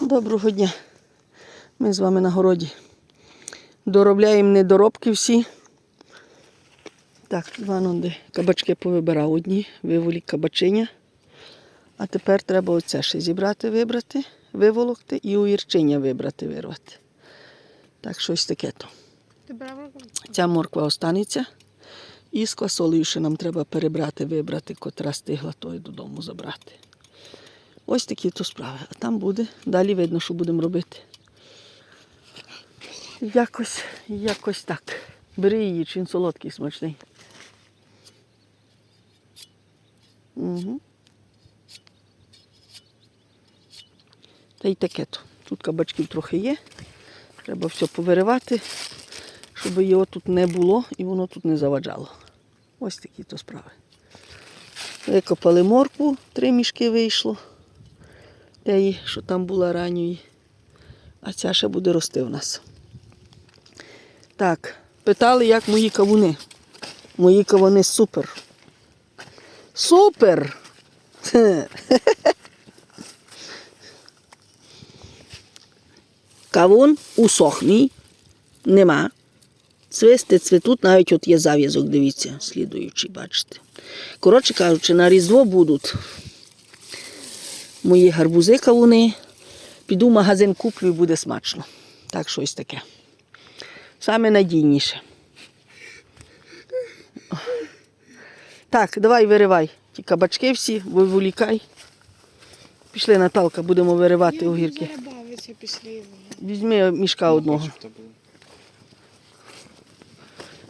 Доброго дня. Ми з вами на городі. Доробляємо недоробки всі. Так, Іван, де кабачки повибирав одні, виволік кабачиня. А тепер треба оце ще зібрати, вибрати, виволокти і огірчиня вибрати, вирвати. Так, щось таке то. Ця морква останеться. І з квасолею ще нам треба перебрати, вибрати, котра стигла, то і додому забрати. Ось такі то справи. А там буде. Далі видно, що будемо робити. Якось, якось так. Бери її, чи він солодкий, смачний. Угу. Та й таке то. Тут кабачків трохи є. Треба все повиривати, щоб його тут не було і воно тут не заваджало. Ось такі то справи. Викопали моркву, три мішки вийшло. Теї, що там була ранньої. А ця ще буде рости в нас. Так, питали, як мої кавуни. Мої кавуни супер. Супер! Кавун усохній, нема. Цвисти цвітуть, навіть от є зав'язок, дивіться, слідуючий, бачите. Коротше кажучи, на Різдво будуть мої гарбузи кавуни. Піду в магазин куплю і буде смачно. Так, щось таке. Саме надійніше. Так, давай виривай. Ті кабачки всі, виволікай. Пішли, Наталка, будемо виривати огірки. Візьми мішка одного.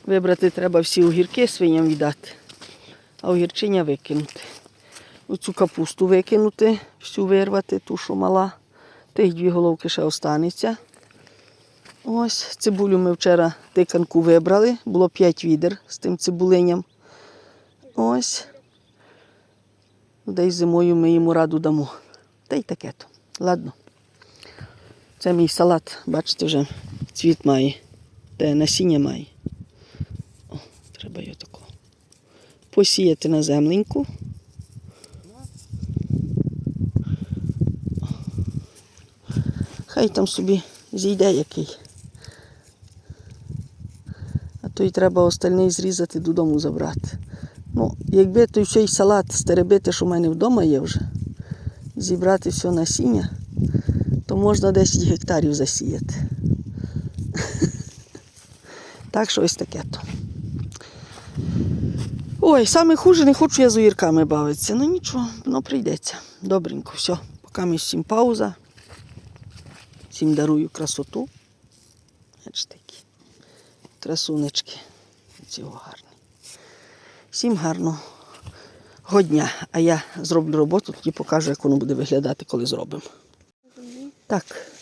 Вибрати треба всі огірки свиням віддати, а огірчиня викинути. Оцю капусту викинути, всю вирвати, ту, що мала. Тих дві головки ще останеться. Ось цибулю ми вчора тиканку вибрали. Було 5 відер з тим цибулиням. Ось. Десь зимою ми йому раду дамо. Та й таке то. Ладно. Це мій салат, бачите, вже цвіт має, те насіння має. О, треба його тако посіяти на земленьку. Хай там собі зійде який. А то й треба остальний зрізати додому забрати. Ну, якби той цей салат стеребити, що в мене вдома є вже, зібрати все насіння, то можна 10 гектарів засіяти. Так що ось таке то. Ой, саме хуже не хочу я з огірками бавитися. Ну нічого, воно прийдеться. Добренько, все. Поки ми всім пауза. Всім дарую красоту. Бачите, які красунечки. Цього гарні. Всім гарного дня. А я зроблю роботу, тоді покажу, як воно буде виглядати, коли зробимо. Так,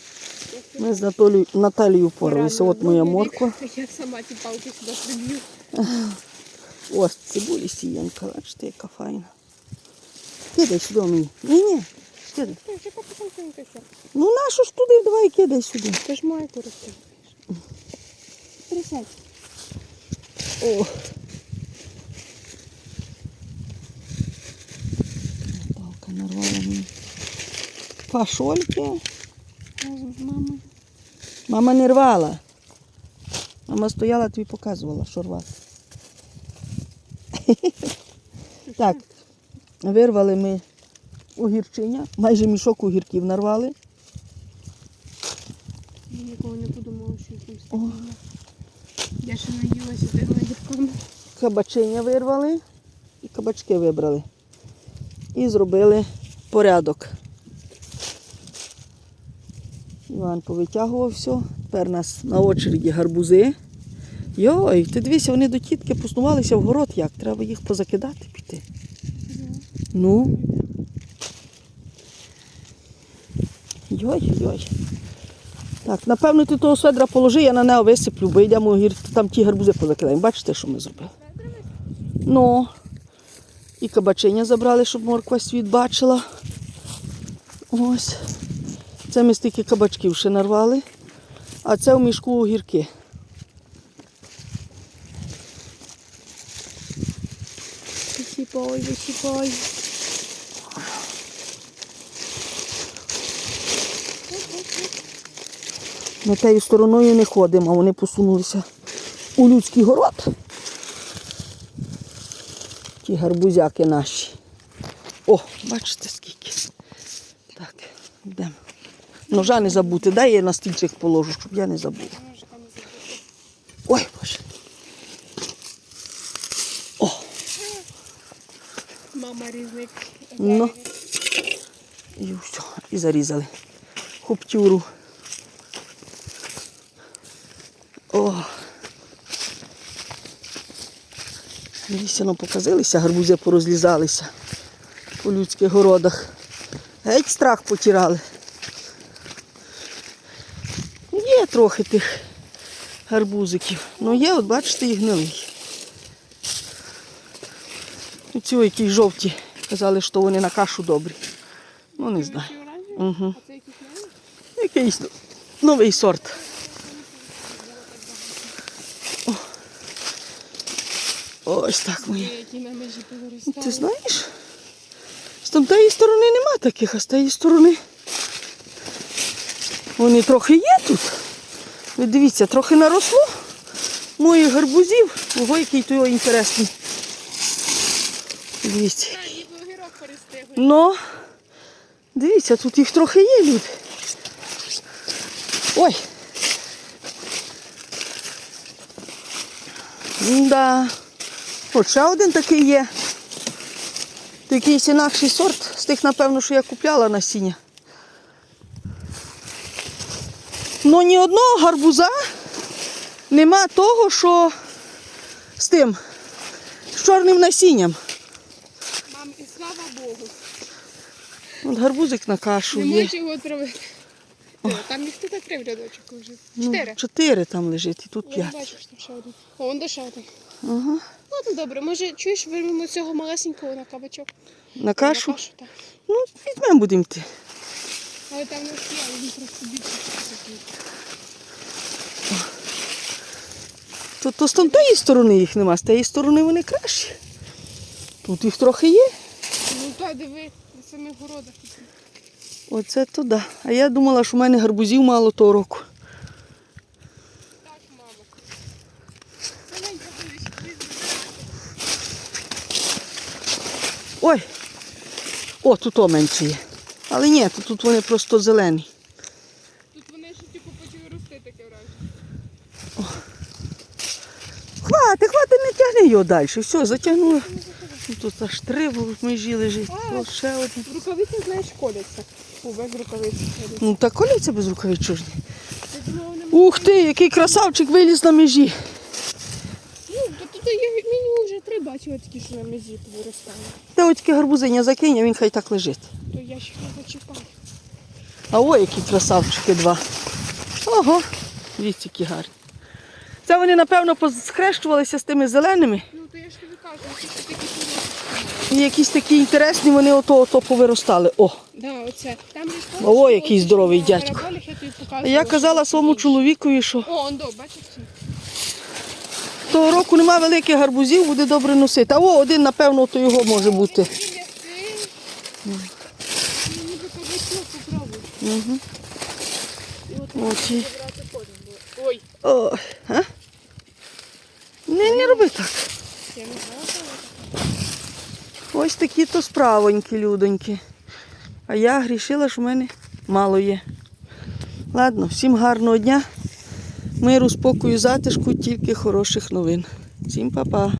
ми з Наталією, Наталією впоралися. От моя морква. Я сама ті палки сюди приб'ю. Ось цибулі сіянка, бачите, яка файна. Кидай сюди мені. Ні, ні, кидай. Кінкася. Ну нашу ж туди, давай кидай сюди. Ти ж майку розтягуєш. Присядь. О. Наталка нарвала мені фашольки. Мамою. Мама не рвала. Мама стояла, тобі показувала, що рвати. Так, вирвали ми огірчиня, майже мішок огірків нарвали. Я ніколи не подумала, що О. таким. Я ще наїлася тими дівками. Кабачиня вирвали і кабачки вибрали. І зробили порядок. Іван повитягував все. Тепер у нас на очереді гарбузи. Йой, ти дивися, вони до тітки поснувалися в город як. Треба їх позакидати піти. Ну. Йой-йой. Так, напевно, ти того сведра положи, я на нього висиплю, бо йдемо гір, там ті гарбузи позакидаємо. Бачите, що ми зробили? Ну. І кабачиня забрали, щоб морква світ бачила. Ось. Це ми стільки кабачків ще нарвали. А це в мішку огірки. Висіпай, висіпай. Ми тією стороною не ходимо, а вони посунулися у людський город. Ті гарбузяки наші. О, бачите скільки. Так, йдемо. Ножа не забути. Дай я на стільчик положу, щоб я не забула. Ой, боже. О, Мама різник. Ну. і все. І зарізали. Хуптюру. Лісяно показилися, гарбузи порозлізалися по людських городах. Геть страх потирали. Є трохи тих гарбузиків. Ну є, от бачите, і гнилий. Ці які жовті. Казали, що вони на кашу добрі. Ну, не знаю. Угу. Якийсь новий сорт. Ось так повиростали. Ти знаєш? З там тієї сторони нема таких, а з тієї сторони. Вони трохи є тут. Ви дивіться, трохи наросло моїх гарбузів. Ого, який то інтересний. Дивіться. Ну, дивіться, тут їх трохи є, люди. Ой. Да. От ще один такий є. То якийсь інакший сорт, з тих, напевно, що я купляла насіння. Ну ні одного гарбуза нема того, що з тим, з чорним насінням. Мам, і слава Богу. От гарбузик на кашу Не є. його отравити. Там їх тут три в рядочок вже. Ну, Чотири. чотири там лежить, і тут п'ять. бачу, що там ще один. О, он до ще один. Ага. Ну, добре. Може, чуєш, візьмемо цього малесенького на кабачок? На кашу? На кашу, так. Ну, візьмемо будемо йти. Але там не всі, але він просто більше. такий. То, то з тієї сторони їх нема, з тієї сторони вони кращі. Тут їх трохи є. Ну, та диви, на самих городах. Оце то да. А я думала, що в мене гарбузів мало того року. Так, мама. Маленька будеш, ти Ой. О, тут о менше є. Але ні, тут вони просто зелені. Тут вони ще типу почали рости таке враження. Хвати, хвати, не тягни його далі. Все, затягнула. Ну, Тут аж три в межі лежить. О, ще один. Рукавиці, знаєш, коляться. У без рукавиці. Ну так коляться без рукавиць чужні. Ух ти, який красавчик виліз на межі. Ну, то тут я як мінімум вже три бачила такі, що на мезі виростали. Та ось таке гарбузиня закинь, а він хай так лежить. То я ще не зачіпала. А ой, які красавчики два. Ого, дивіться, які гарні. Це вони, напевно, посхрещувалися з тими зеленими. Ну, то я ж тобі кажу, це такі І якісь такі інтересні, вони ото ото повиростали. О, Да, оце. Там же О, який здоровий дядько. Я, казала своєму чоловікові, що О, он до, бачиш? Того року нема великих гарбузів, буде добре носити. А о, один, напевно, то його може бути. Угу. І от Оці. забрати було. Ой, О, а? Не, не роби так. Ось такі то справонькі, людоньки. А я грішила, що в мене мало є. Ладно, всім гарного дня. Миру, спокою, затишку, тільки хороших новин. Всім па-па.